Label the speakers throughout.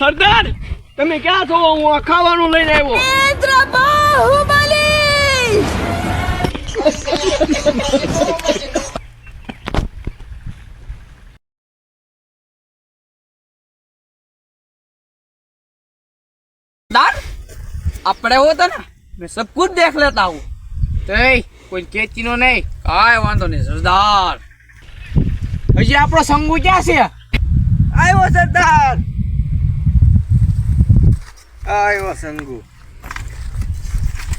Speaker 1: સરદાર તમે ક્યાં છો? હું આ ખાવાનું લઈને આવ્યો.
Speaker 2: दार આપણે હોતા ને મેં સબ કુછ દેખ લેતા હું. તે કોઈ કેચીનો નહીં. કાંઈ વાંધો નહીં સરદાર. હજી આપણો સંગુ ક્યાં છે? આવ્યો સરદાર. આવ્યો સંગુ.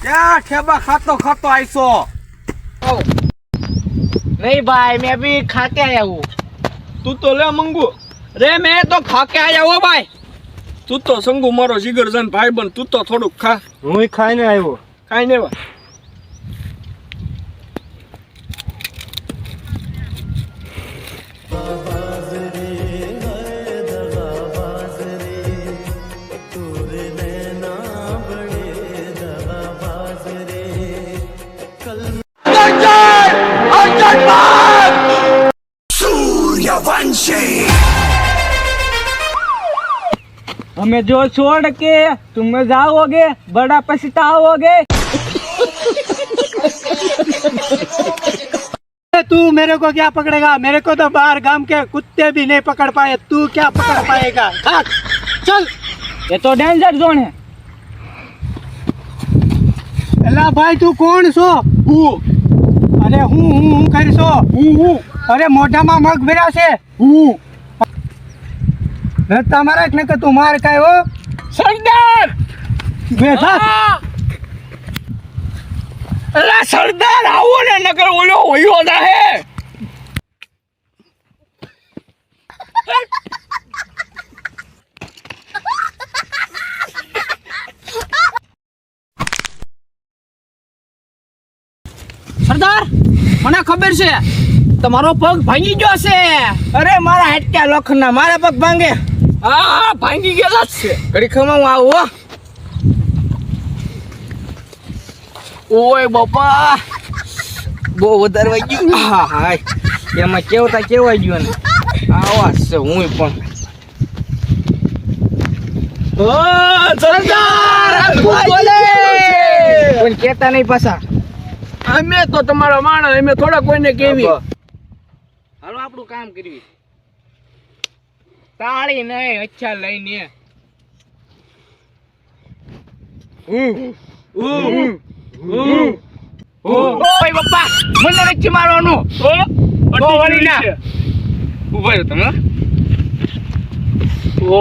Speaker 2: ક્યાં ઠેબા ખાતો ખાતો આવીશો નહીં ભાઈ મેં બી ખાકે આવ્યો
Speaker 1: તું તો લે મંગુ.
Speaker 2: રે મેં તો ખાકે આવ્યો ભાઈ.
Speaker 1: તું તો સંગુ મારો જીગરજન ભાઈ બન તું તો થોડુંક ખા.
Speaker 3: હું ખાઈને આવ્યો.
Speaker 1: ખાઈને નહીં
Speaker 3: हमें जो छोड़ के तुम जाओगे बड़ा पछताओगे। तू मेरे को क्या पकड़ेगा? मेरे को तो बाहर गाँव के कुत्ते भी नहीं पकड़ पाए। तू क्या पकड़ पाएगा? चल। ये तो डेंजर जोन है। अल्लाह भाई तू कौन सो? हूँ। अरे हूँ हूँ हूँ कर सो? हूँ हूँ। अरे मोटा मा मग मेरा से। हूँ। તમારા જ નકર તું માર કાય હો.
Speaker 1: સરદાર!
Speaker 3: બેઠા
Speaker 1: અલા સરદાર આવો ને નકર ઓલો ઓયો ના હે
Speaker 2: સરદાર મને ખબર છે તમારો પગ ભાંગી ગયો છે. અરે મારા આટલા લોખંડ ના મારા પગ ભાંગે.
Speaker 1: હા હા ભાંગી ગયેલા જ છે.
Speaker 2: ઘડી ખમા હું આવું. ઓય બાપા. બહુ વધારે ગયું. હા હા. એમાં કેવતા કેવાય ગયું ને આવા છે હું પણ. કોઈ કેતા નહીં પાછા.
Speaker 1: અમે તો તમારા માણસ અમે થોડા કોઈને કેવી
Speaker 2: હાલો આપણું કામ કરવી તાળી નહીં અચ્છા લઈને. ઓય બાપા મને વચ્ચે મારવાનું. બહુ વળી ના. ઊભા રહ્યો તમે ઓ.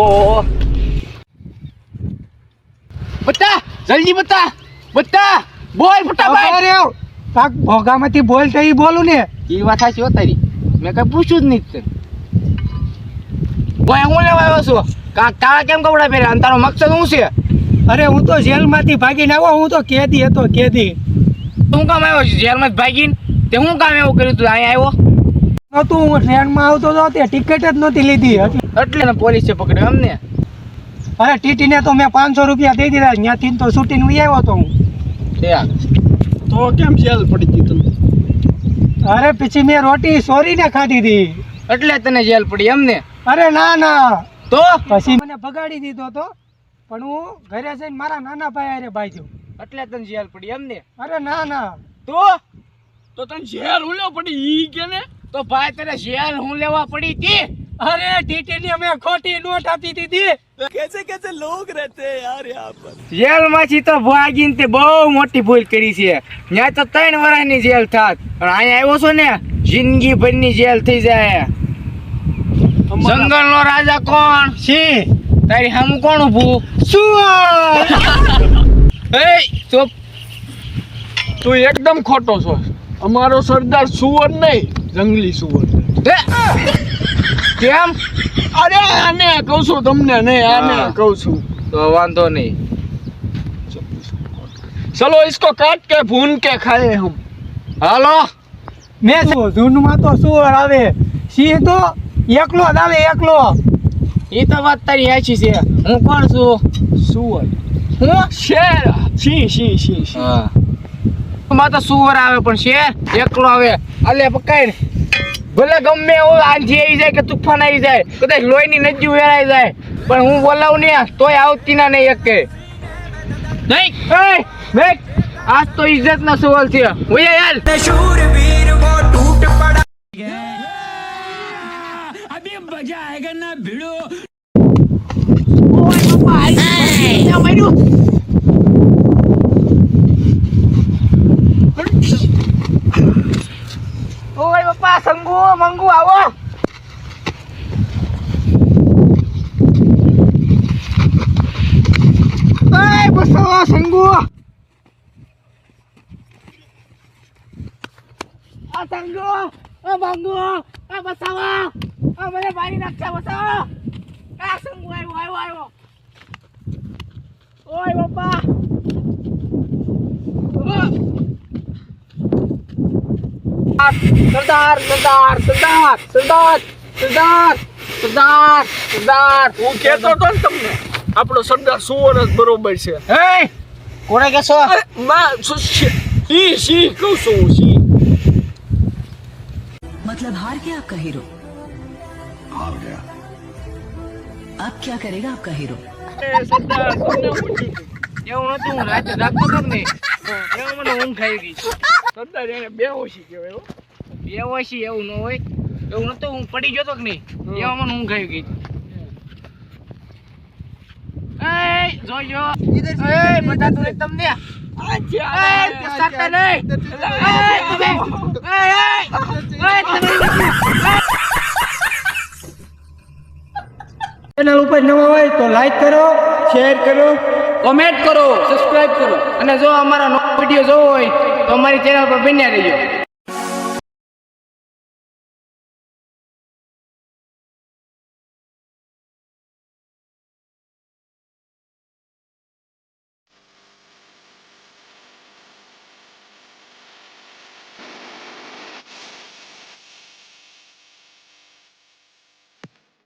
Speaker 2: બતા જલ્દી બતા બતા બોલ ફટાફટ.
Speaker 3: પાક ભોગામાંથી બોલ થઈ બોલું ને.
Speaker 2: એ વાત સાચી હો તારી. મેં કઈ પૂછ્યું જ નહીં તને. ઓય હું લેવા આવ્યો છું. કા કાળા કેમ કપડા પહેર્યા? અને તારો મકસદ શું છે?
Speaker 3: અરે હું તો જેલમાંથી ભાગીને આવ્યો હું તો કેદી હતો કેદી.
Speaker 2: તું કામ આવ્યો છે? જેલમાં જ ભાગીને? તે હું કામ એવું કર્યું તું? અહીંયા આવ્યો?
Speaker 3: નહોતું હું ટ્રેનમાં આવતો હતો તે ટિકિટ જ નહોતી લીધી. એટલે
Speaker 2: એટલે ને પોલીસે પકડ્યો અમને
Speaker 3: અરે ટીટીને તો મેં પાંચસો રૂપિયા દઈ દીધા. ત્યાંથી તો છૂટીને ઉઈ આવ્યો હતો હું.
Speaker 1: તો કેમ જેલ પડી ગઈ તું
Speaker 3: અરે પછી મેં રોટી સોરીને ખાધી હતી.
Speaker 2: એટલે તને જેલ પડી એમને
Speaker 3: અરે ના ના.
Speaker 2: તો?
Speaker 3: પછી મને ભગાડી દીધો તો. પણ હું ઘરે જઈને મારા નાના ભાઈ અરે ભાઈ
Speaker 2: એટલે તને જેલ પડી એમને?
Speaker 3: અરે ના ના.
Speaker 2: તો?
Speaker 1: તો તને જેલ ઉલ્યો પડી? ઈ કે ને?
Speaker 2: તો ભાઈ તને જેલ હું લેવા પડી તી?
Speaker 3: અરે ટીટીની અમે ખોટી નોટ આપી દીધી.
Speaker 2: જેલમાંથી તો ભાગીને તે બહુ મોટી ભૂલ કરી છે. ત્યાં તો ત્રણ વર્ષની જેલ થાત. પણ અહીંયા આવ્યો છો ને જિંદગી ભરની જેલ થઈ જાય. જંગલનો રાજા કોણ
Speaker 3: શી
Speaker 2: તારી સામું કોણ ઊભું
Speaker 3: શું
Speaker 2: એ ચૂપ
Speaker 1: તું એકદમ ખોટો છો અમારો સરદાર સુવર નહીં જંગલી સુવર
Speaker 2: હે? કેમ
Speaker 1: અરે આને કહું છું તમને નહીં આને
Speaker 2: હા.
Speaker 1: કહું છું
Speaker 2: તો વાંધો નહીં
Speaker 1: ચલો इसको काट के भून के खाए हम
Speaker 2: હાલો
Speaker 3: મેં શું જૂનમાં તો શું આવે સિંહ તો એકલો આવે એકલો.
Speaker 2: એ તો વાત તારી સાચી છે. હું કોણ છું?
Speaker 1: સુવર.
Speaker 2: હું?
Speaker 1: શેર. સિંહ સિંહ સિંહ
Speaker 2: સિંહમાં તો સુવર આવે પણ શેર એકલો આવે. અલે પકડ. ભલે ગમે એવું આંધી આવી જાય કે તુફાન આવી જાય કદાચ લોહીની નજી વેરાઈ જાય પણ હું બોલાવું ને તોય આવતી ના નહીં એક નહીં. નહીં આજ તો ઇજ્જત ના સવાલ છે. ઓય યાર. ઓય બાપા આઈ ના મર્યું ઓય બાપા સંગુ મંગુ આવો ઓય બસો સંગુ આ સંગુ આ મંગુ આ બસાવો આ મને મારી નાખતા બતાવો કાસમ આવ્યો આવ્યો આવ્યો. ઓય બાપા સરદાર સરદાર સરદાર સરદાર સરદાર સરદાર સરદાર.
Speaker 1: હું કહેતો તો તમને આપણો સરદાર સુવર જ બરોબર છે.
Speaker 2: હે? કોને
Speaker 1: કહેશો? માં શું સી સી કહું છું સી મતલબ
Speaker 4: હાર કે કહી રહ્યો? हीरो हार गया अब क्या करेगा आपका हीरो
Speaker 1: એ સરદાર તમને પૂછ્યું હતું.
Speaker 2: એવું નતું હું રાતે જાગતો હતો ને એવું મને ઊંઘ આવી ગઈ
Speaker 1: સરદાર એને બે ઓછી કહેવાય હો.
Speaker 2: એવું હશે એવું ન હોય એવું નતું હું પડી ગયો તો કે નહીં એમાં મને ઊંઘ આવી ગઈ એ જોજો એ બધા તું તમને
Speaker 1: આ છે,
Speaker 2: એ
Speaker 1: આ
Speaker 2: તે
Speaker 1: છે,
Speaker 2: સાતા
Speaker 1: આ છે.
Speaker 2: નહીં
Speaker 3: ચેનલ ઉપર નવા હોય તો લાઈક કરો શેર કરો.
Speaker 2: કોમેન્ટ કરો સબસ્ક્રાઈબ કરો. અને જો અમારા વીડિયો જોવો હોય તો અમારી ચેનલ પર બન્યા રહેજો.